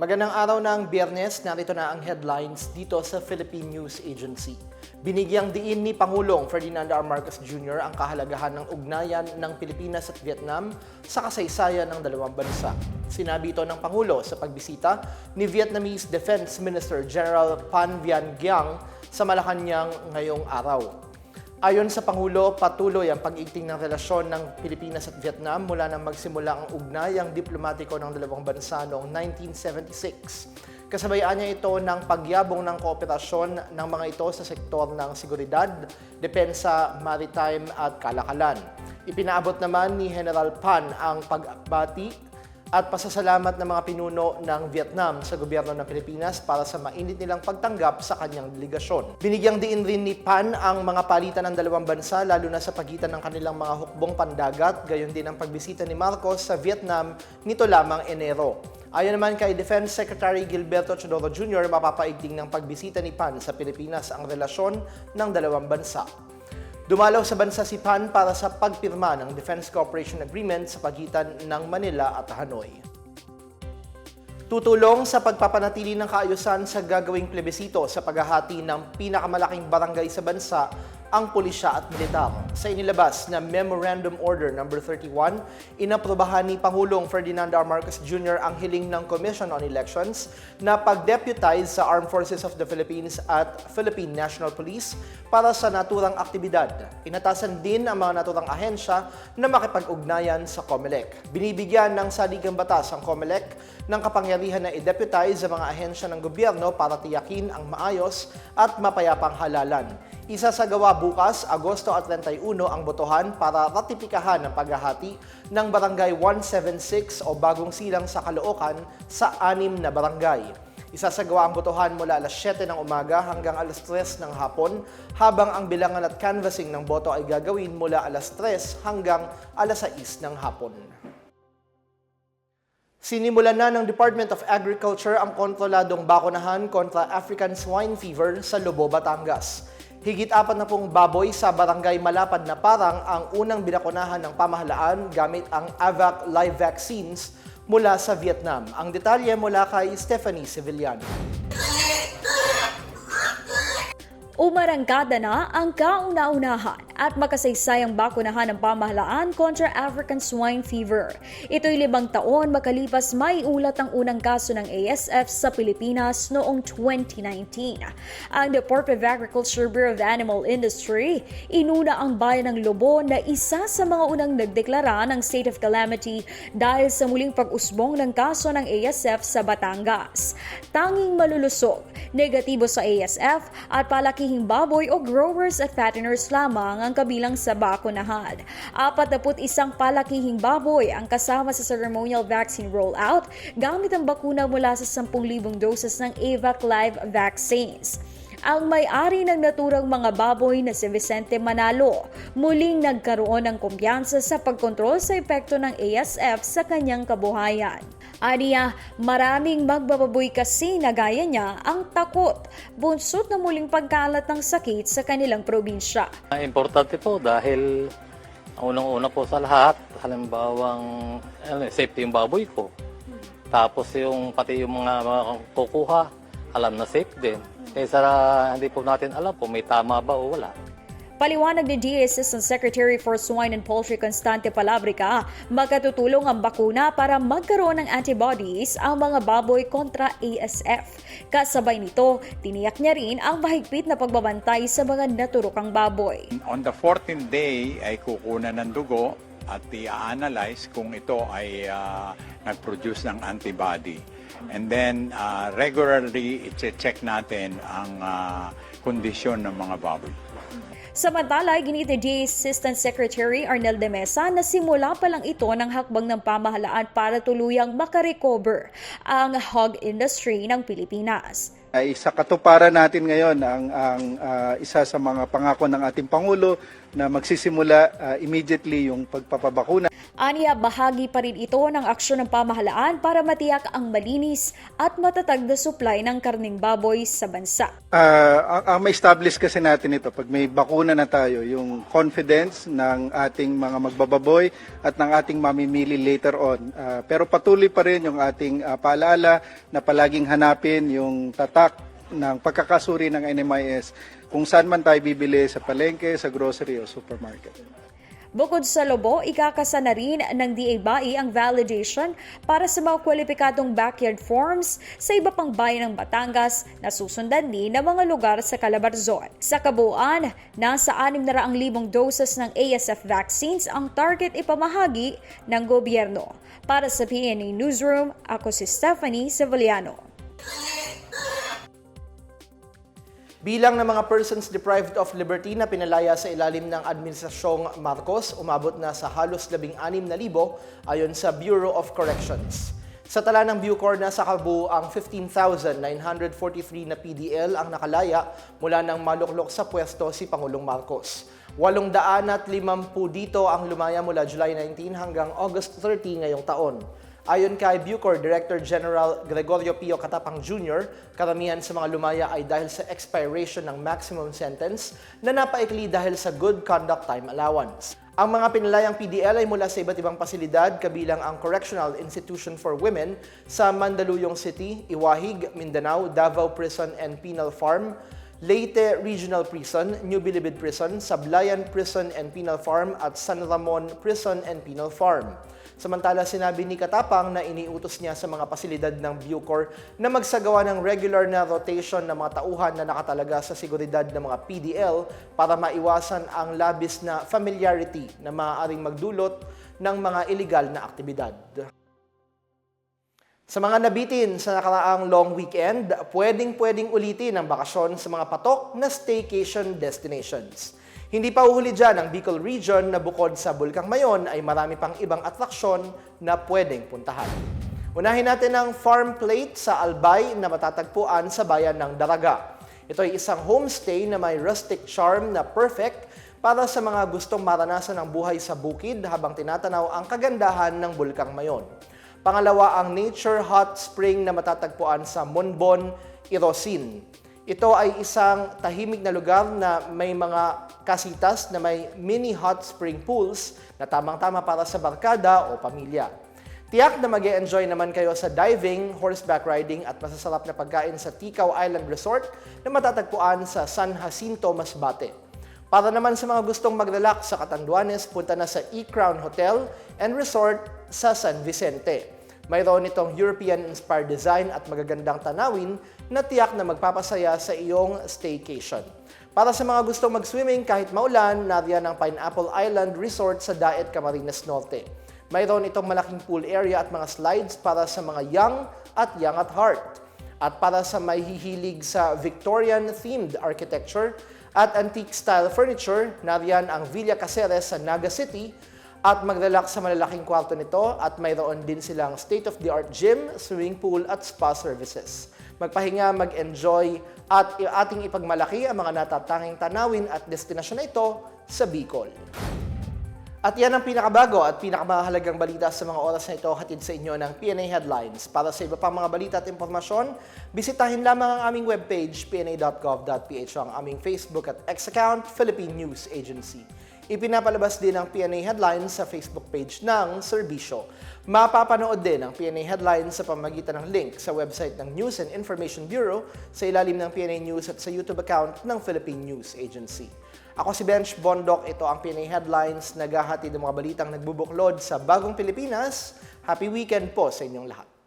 Magandang araw ng biyernes, narito na ang headlines dito sa Philippine News Agency. Binigyang diin ni Pangulong Ferdinand R. Marcos Jr. ang kahalagahan ng ugnayan ng Pilipinas at Vietnam sa kasaysayan ng dalawang bansa. Sinabi ito ng Pangulo sa pagbisita ni Vietnamese Defense Minister General Pan Vian Giang sa Malacanang ngayong araw. Ayon sa Pangulo, patuloy ang pag-igting ng relasyon ng Pilipinas at Vietnam mula nang magsimula ang ugnayang diplomatiko ng dalawang bansa noong 1976. Kasabayaan niya ito ng pagyabong ng kooperasyon ng mga ito sa sektor ng seguridad, depensa, maritime at kalakalan. Ipinaabot naman ni General Pan ang pagbati at pasasalamat ng mga pinuno ng Vietnam sa gobyerno ng Pilipinas para sa mainit nilang pagtanggap sa kanyang delegasyon. Binigyang diin rin ni Pan ang mga palitan ng dalawang bansa lalo na sa pagitan ng kanilang mga hukbong pandagat, gayon din ang pagbisita ni Marcos sa Vietnam nito lamang Enero. Ayon naman kay Defense Secretary Gilberto Chodoro Jr., mapapaigting ng pagbisita ni Pan sa Pilipinas ang relasyon ng dalawang bansa. Dumalaw sa bansa si Pan para sa pagpirma ng Defense Cooperation Agreement sa pagitan ng Manila at Hanoi. Tutulong sa pagpapanatili ng kaayusan sa gagawing plebisito sa paghahati ng pinakamalaking barangay sa bansa ang pulisya at militar. Sa inilabas na Memorandum Order No. 31, inaprobahan ni Pangulong Ferdinand R. Marcos Jr. ang hiling ng Commission on Elections na pag-deputize sa Armed Forces of the Philippines at Philippine National Police para sa naturang aktibidad. Inatasan din ang mga naturang ahensya na makipag-ugnayan sa COMELEC. Binibigyan ng saligang batas ang COMELEC ng kapangyarihan na i-deputize ang mga ahensya ng gobyerno para tiyakin ang maayos at mapayapang halalan. Isa sa gawa bukas, Agosto at 31 ang botohan para ratipikahan ang paghahati ng Barangay 176 o Bagong Silang sa Caloocan sa anim na barangay. Isa sa gawa ang botohan mula alas 7 ng umaga hanggang alas 3 ng hapon, habang ang bilangan at canvassing ng boto ay gagawin mula alas 3 hanggang alas 6 ng hapon. Sinimulan na ng Department of Agriculture ang kontroladong bakunahan kontra African Swine Fever sa Lobo, Batangas. Higit apat na pong baboy sa barangay Malapad na Parang ang unang binakunahan ng pamahalaan gamit ang AVAC live vaccines mula sa Vietnam. Ang detalye mula kay Stephanie Civiliano. Umarangkada na ang kauna-unahan at makasaysayang bakunahan ng pamahalaan kontra African Swine Fever. Ito'y libang taon makalipas may ulat ang unang kaso ng ASF sa Pilipinas noong 2019. Ang Department of Agriculture Bureau of Animal Industry inuna ang bayan ng Lobo na isa sa mga unang nagdeklara ng state of calamity dahil sa muling pag-usbong ng kaso ng ASF sa Batangas. Tanging malulusog, negatibo sa ASF at palakihing baboy o growers at fatteners lamang ang kabilang sa bakunahan. 41 palakihing baboy ang kasama sa ceremonial vaccine rollout gamit ang bakuna mula sa 10,000 doses ng AVAC Live vaccines ang may-ari ng naturang mga baboy na si Vicente Manalo muling nagkaroon ng kumpiyansa sa pagkontrol sa epekto ng ASF sa kanyang kabuhayan. Aniya, maraming magbababoy kasi na gaya niya ang takot, bunsot na muling pagkalat ng sakit sa kanilang probinsya. Importante po dahil ang unang-una po sa lahat, halimbawang ano, safety yung baboy ko. Tapos yung pati yung mga, mga kukuha, alam na safe din. Kaysa hindi po natin alam kung may tama ba o wala. Paliwanag ni DA Assistant Secretary for Swine and Poultry Constante Palabrica, magkatutulong ang bakuna para magkaroon ng antibodies ang mga baboy kontra ASF. Kasabay nito, tiniyak niya rin ang mahigpit na pagbabantay sa mga naturukang baboy. On the 14th day ay kukunan ng dugo at i-analyze kung ito ay ah, nag-produce ng antibody. And then ah, regularly i-check natin ang ah, kondisyon ng mga baboy. Samantala, ginit ni Assistant Secretary Arnel de Mesa na simula pa lang ito ng hakbang ng pamahalaan para tuluyang makarecover ang hog industry ng Pilipinas. ay sa katuparan natin ngayon ang, ang ah, isa sa mga pangako ng ating Pangulo na magsisimula ah, immediately yung pagpapabakuna. Aniya, bahagi pa rin ito ng aksyon ng pamahalaan para matiyak ang malinis at matatag na supply ng karning baboy sa bansa. Ah, ang, ang ma-establish kasi natin ito, pag may bakuna na tayo, yung confidence ng ating mga magbababoy at ng ating mamimili later on. Ah, pero patuloy pa rin yung ating ah, paalala na palaging hanapin yung tatak ng pagkakasuri ng NMIS kung saan man tayo bibili sa palengke, sa grocery o supermarket. Bukod sa lobo, ikakasa na rin ng DA-BAI ang validation para sa mga kwalipikadong backyard forms sa iba pang bayan ng Batangas na susundan din ng mga lugar sa Calabarzon. Sa kabuuan, nasa 600,000 doses ng ASF vaccines ang target ipamahagi ng gobyerno. Para sa PNA Newsroom, ako si Stephanie Sevillano. Bilang ng mga persons deprived of liberty na pinalaya sa ilalim ng Administrasyong Marcos, umabot na sa halos 16,000 ayon sa Bureau of Corrections. Sa tala ng Bucor na sa kabuang 15,943 na PDL ang nakalaya mula nang maluklok sa pwesto si Pangulong Marcos. 850 dito ang lumaya mula July 19 hanggang August 30 ngayong taon. Ayon kay Bucor Director General Gregorio Pio Katapang Jr., karamihan sa mga lumaya ay dahil sa expiration ng maximum sentence na napaikli dahil sa good conduct time allowance. Ang mga pinalayang PDL ay mula sa iba't ibang pasilidad kabilang ang Correctional Institution for Women sa Mandaluyong City, Iwahig, Mindanao, Davao Prison and Penal Farm, Leyte Regional Prison, New Bilibid Prison, Sablayan Prison and Penal Farm at San Ramon Prison and Penal Farm. Samantala, sinabi ni Katapang na iniutos niya sa mga pasilidad ng Bucor na magsagawa ng regular na rotation ng mga tauhan na nakatalaga sa seguridad ng mga PDL para maiwasan ang labis na familiarity na maaaring magdulot ng mga illegal na aktibidad. Sa mga nabitin sa nakaraang long weekend, pwedeng-pwedeng ulitin ang bakasyon sa mga patok na staycation destinations. Hindi pa uhuli dyan ang Bicol Region na bukod sa Bulkang Mayon ay marami pang ibang atraksyon na pwedeng puntahan. Unahin natin ang farm plate sa Albay na matatagpuan sa bayan ng Daraga. Ito ay isang homestay na may rustic charm na perfect para sa mga gustong maranasan ng buhay sa bukid habang tinatanaw ang kagandahan ng Bulkang Mayon. Pangalawa ang Nature Hot Spring na matatagpuan sa Monbon, Irosin. Ito ay isang tahimik na lugar na may mga kasitas na may mini hot spring pools na tamang-tama para sa barkada o pamilya. Tiyak na mag enjoy naman kayo sa diving, horseback riding at masasarap na pagkain sa Tikaw Island Resort na matatagpuan sa San Jacinto, Masbate. Para naman sa mga gustong mag-relax sa Catanduanes, punta na sa E-Crown Hotel and Resort sa San Vicente. Mayroon itong European-inspired design at magagandang tanawin na tiyak na magpapasaya sa iyong staycation. Para sa mga gustong mag-swimming kahit maulan, nariyan ang Pineapple Island Resort sa Daet, Camarines Norte. Mayroon itong malaking pool area at mga slides para sa mga young at young at heart. At para sa may hihilig sa Victorian-themed architecture at antique-style furniture, nariyan ang Villa Caceres sa Naga City at mag-relax sa malalaking kwarto nito at mayroon din silang state-of-the-art gym, swimming pool at spa services. Magpahinga, mag-enjoy at ating ipagmalaki ang mga natatanging tanawin at destinasyon na ito sa Bicol. At yan ang pinakabago at pinakamahalagang balita sa mga oras na ito hatid sa inyo ng PNA Headlines. Para sa iba pang mga balita at impormasyon, bisitahin lamang ang aming webpage, pna.gov.ph, ang aming Facebook at X account, Philippine News Agency. Ipinapalabas din ang PNA Headlines sa Facebook page ng Serbisyo. Mapapanood din ang PNA Headlines sa pamagitan ng link sa website ng News and Information Bureau sa ilalim ng PNA News at sa YouTube account ng Philippine News Agency. Ako si Bench Bondok, ito ang PNA Headlines, naghahatid ng mga balitang nagbubuklod sa bagong Pilipinas. Happy weekend po sa inyong lahat.